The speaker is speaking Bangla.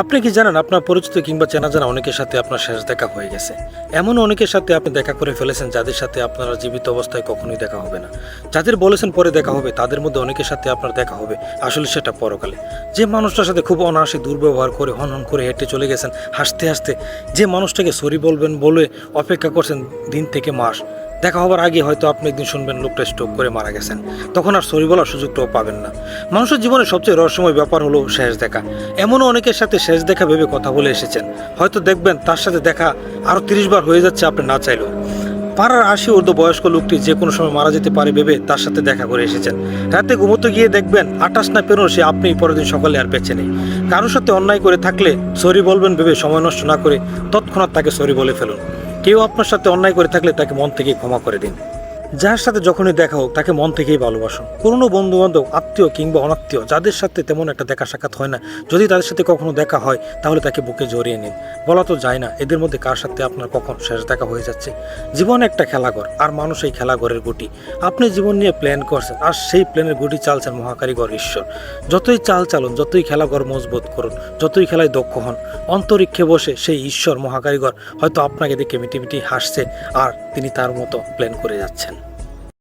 আপনি কি জানেন, আপনার পরিচিত কিংবা চেনা জানা অনেকের সাথে আপনার শেষ দেখা হয়ে গেছে। এমন অনেকের সাথে আপনি দেখা করে ফেলেছেন যাদের সাথে আপনারা জীবিত অবস্থায় কখনোই দেখা হবে না। যাদের বলেছেন পরে দেখা হবে, তাদের মধ্যে অনেকের সাথে আপনার দেখা হবে। আসলে সেটা পরকালে। যে মানুষটার সাথে খুব অনায়াসে দুর্ব্যবহার করে হন হন করে হেঁটে চলে গেছেন, হাসতে হাসতে যে মানুষটাকে সরি বলবেন বলে অপেক্ষা করছেন দিন থেকে মাস দেখা হবার আগে হয়তো আপনি একদিন শুনবেন লোকটা স্ট্রোক করে মারা গেছেন। তখন আর সরি বলার সুযোগটাও পাবেন না। মানুষের জীবনে সবচেয়ে রহস্যময় ব্যাপার হলো শেষ দেখা। এমনও অনেকের সাথে শেষ দেখা ভেবে কথা বলে এসেছেন। হয়তো দেখবেন তার সাথে দেখা আরও তিরিশ বার হয়ে যাচ্ছে আপনি না চাইলেও। পাড়ার আশি ঊর্ধ্ব বয়স্ক লোকটি যে কোনো সময় মারা যেতে পারে ভেবে তার সাথে দেখা করে এসেছেন। রাতে ঘুমোতে গিয়ে দেখবেন আটাশ না পেরো সে আপনি পরের দিন সকালে আর বেঁচে নেই। কারোর সাথে অন্যায় করে থাকলে সরি বলবেন ভেবে সময় নষ্ট না করে তৎক্ষণাৎ তাকে সরি বলে ফেলুন। কেউ আপনার সাথে অন্যায় করে থাকলে তাকে মন থেকে ক্ষমা করে দিন। যার সাথে যখনই দেখা হোক, তাকে মন থেকেই ভালোবাসুন পুরনো বন্ধু বান্ধব আত্মীয় কিংবা অনাত্মীয়, যাদের সাথে তেমন একটা দেখা সাক্ষাৎ হয় না। যদি তাদের সাথে কখনো দেখা হয়, তাহলে তাকে বুকে জড়িয়ে নিন। বলা তো যায় না, এদের মধ্যে কার সাথে আপনার কখন শেষ দেখা হয়ে যাচ্ছে। জীবন একটা খেলাঘর, আর মানুষ এই খেলাঘরের গুটি। আপনি জীবন নিয়ে প্ল্যান করছেন, আর সেই প্ল্যানের গুটি চালছেন মহাকারিগর ঈশ্বর। যতই চাল চালুন, যতই খেলাঘর মজবুত করুন, যতই খেলায় দক্ষ হন, অন্তরিক্ষে বসে সেই ঈশ্বর মহাকারিগর হয়তো আপনাকে দেখে মিটিমিটি হাসছে, আর তিনি তার মতো প্ল্যান করে যাচ্ছেন।